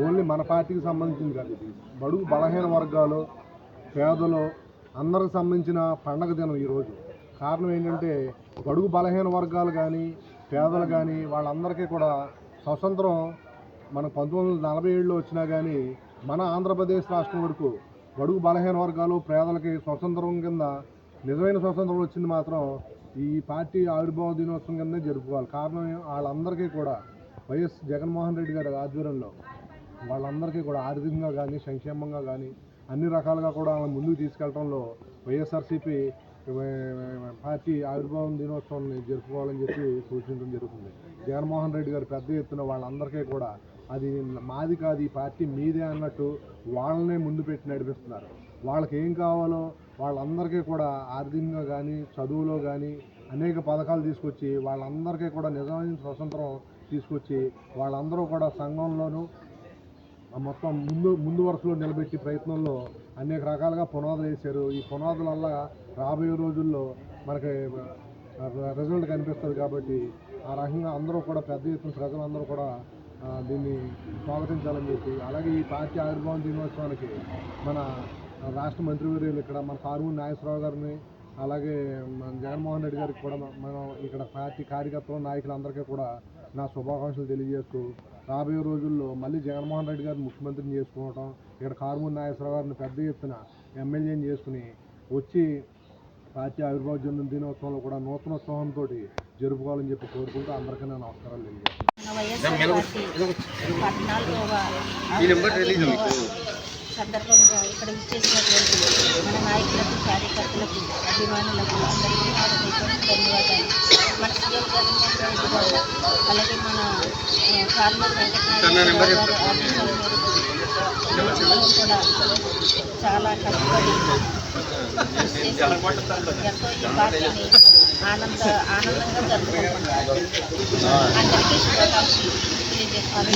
Only మన పార్టీకి సంబంధించింది కాదు. ఇది బడుగు బలహీన వర్గాలు పేదలు అందరికి సంబంధించిన పండగ దినం ఈరోజు. కారణం ఏంటంటే బడుగు బలహీన వర్గాలు కానీ పేదలు కానీ వాళ్ళందరికీ కూడా స్వతంత్రం మన పంతొమ్మిది వందల నలభై ఏడులో వచ్చినా కానీ మన ఆంధ్రప్రదేశ్ రాష్ట్రం వరకు బడుగు బలహీన వర్గాలు పేదలకి స్వతంత్రం కింద నిజమైన స్వతంత్రం వచ్చింది మాత్రం ఈ పార్టీ ఆవిర్భావ దినోత్సవం కింద జరుపుకోవాలి. కారణం వాళ్ళందరికీ కూడా వైఎస్ జగన్మోహన్ రెడ్డి గారి ఆధ్వర్యంలో వాళ్ళందరికీ కూడా ఆర్థికంగా కానీ సంక్షేమంగా కానీ అన్ని రకాలుగా కూడా వాళ్ళని ముందుకు తీసుకెళ్ళడంలో వైఎస్ఆర్సీపీ పార్టీ ఆవిర్భావం దినోత్సవాన్ని జరుపుకోవాలని చెప్పి సూచించడం జరుగుతుంది. జగన్మోహన్ రెడ్డి గారు పెద్ద ఎత్తున వాళ్ళందరికీ కూడా అది మాది కాదు ఈ పార్టీ మీదే అన్నట్టు వాళ్ళనే ముందు పెట్టి నడిపిస్తున్నారు. వాళ్ళకి ఏం కావాలో వాళ్ళందరికీ కూడా ఆర్థికంగా కానీ చదువులో కానీ అనేక పథకాలు తీసుకొచ్చి వాళ్ళందరికీ కూడా నిజమైన స్వతంత్రం తీసుకొచ్చి వాళ్ళందరూ కూడా సంఘంలోనూ మొత్తం ముందు ముందు వరుసలో నిలబెట్టి ప్రయత్నంలో అనేక రకాలుగా పునాదులు వేశారు. ఈ పునాదుల వల్ల రాబోయే రోజుల్లో మనకి రిజల్ట్ కనిపిస్తుంది కాబట్టి ఆ రకంగా అందరూ కూడా పెద్ద ఎత్తున ప్రజలందరూ కూడా దీన్ని స్వాగతించాలని చెప్పి అలాగే ఈ పార్టీ ఆవిర్భావం దినోత్సవానికి మన రాష్ట్ర మంత్రివర్యులు ఇక్కడ మన కారుమూరి నాగేశ్వరరావు గారిని అలాగే మన జగన్మోహన్ రెడ్డి గారికి కూడా మనం ఇక్కడ పార్టీ కార్యకర్తలు నాయకులందరికీ కూడా నా శుభాకాంక్షలు తెలియజేస్తూ రాబోయే రోజుల్లో మళ్ళీ జగన్మోహన్ రెడ్డి గారిని ముఖ్యమంత్రిని చేసుకోవటం ఇక్కడ కారుమూరి నాగేశ్వరరావు గారిని పెద్ద ఎత్తున ఎమ్మెల్యేని చేసుకుని వచ్చి పార్టీ ఆవిర్భావ జన్మ దినోత్సవంలో కూడా నూతనోత్సవంతో జరుపుకోవాలని చెప్పి కోరుకుంటూ అందరికీ నా నమస్కారాలు తెలియజేస్తాను సందర్భంగా ఇక్కడ విచ్చేసినటువంటి మన నాయకులకు కార్యకర్తలకు అభిమానులకు అందరికీ హృదయపూర్వక ధన్యవాదాలు మన సీఎం జగన్మోహన్ రెడ్డి గారు అలాగే మన ఫార్మర్ వెంకటనారాయణ గారు ఆదేశాల కూడా చాలా కష్టపడి ఎంతో ఈ పార్టీని ఆనంద ఆనందంగా జరుపుకుంటున్నారు అందరికీ శుభాకాంక్షలు తెలియజేస్తాను